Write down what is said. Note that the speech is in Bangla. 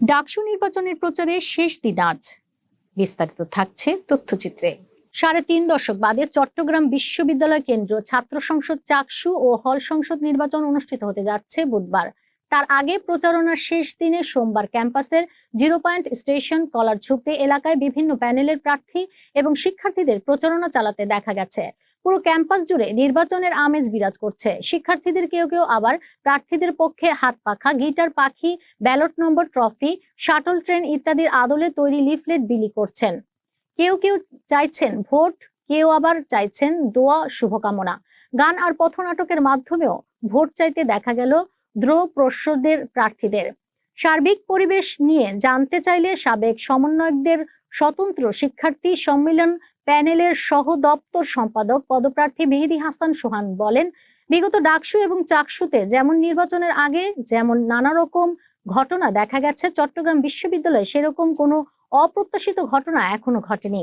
ডাকসু নির্বাচনের প্রচারে শেষ দিন আজ। বিস্তারিত থাকছে তথ্যচিত্রে। সাড়ে তিন দশক বাদে চট্টগ্রাম বিশ্ববিদ্যালয় কেন্দ্র ছাত্র সংসদ চাকসু ও হল সংসদ নির্বাচন অনুষ্ঠিত হতে যাচ্ছে বুধবার। তার আগে প্রচারণার শেষ দিনে সোমবার ক্যাম্পাসের জিরো পয়েন্ট স্টেশন কলার ঝুপড়ি এলাকায় বিভিন্ন প্যানেলের প্রার্থী এবং শিক্ষার্থীদের প্রচারণা চালাতে দেখা গেছে। পুরো ক্যাম্পাস জুড়ে নির্বাচনের আমেজ বিরাজ করছে। শিক্ষার্থীদের কেউ কেউ আবার প্রার্থীদের পক্ষে হাত পাখা, গিটার, পাখি, ballot number, trophy, shuttle train ইত্যাদির আদলে তৈরি লিফলেট বিলি করছেন। কেউ কেউ চাইছেন ভোট, কেউ আবার চাইছেন দোয়া, শুভকামনা। গান আর পথনাটকের মাধ্যমেও ভোট চাইতে দেখা গেল দ্রো প্রস্যদের প্রার্থীদের। সার্বিক পরিবেশ নিয়ে জানতে চাইলে সাবেক সমন্বয়কদের স্বতন্ত্র শিক্ষার্থী সম্মেলন প্যানেলের সহ দপ্তর সম্পাদক পদপ্রার্থী মেহেদি হাসান সোহান বলেন, বিগত ডাকসু এবং চাকসুতে যেমন নির্বাচনের আগে যেমন নানা রকম ঘটনা দেখা গেছে, চট্টগ্রাম বিশ্ববিদ্যালয়ে সেরকম কোনো অপ্রত্যাশিত ঘটনা এখনও ঘটেনি।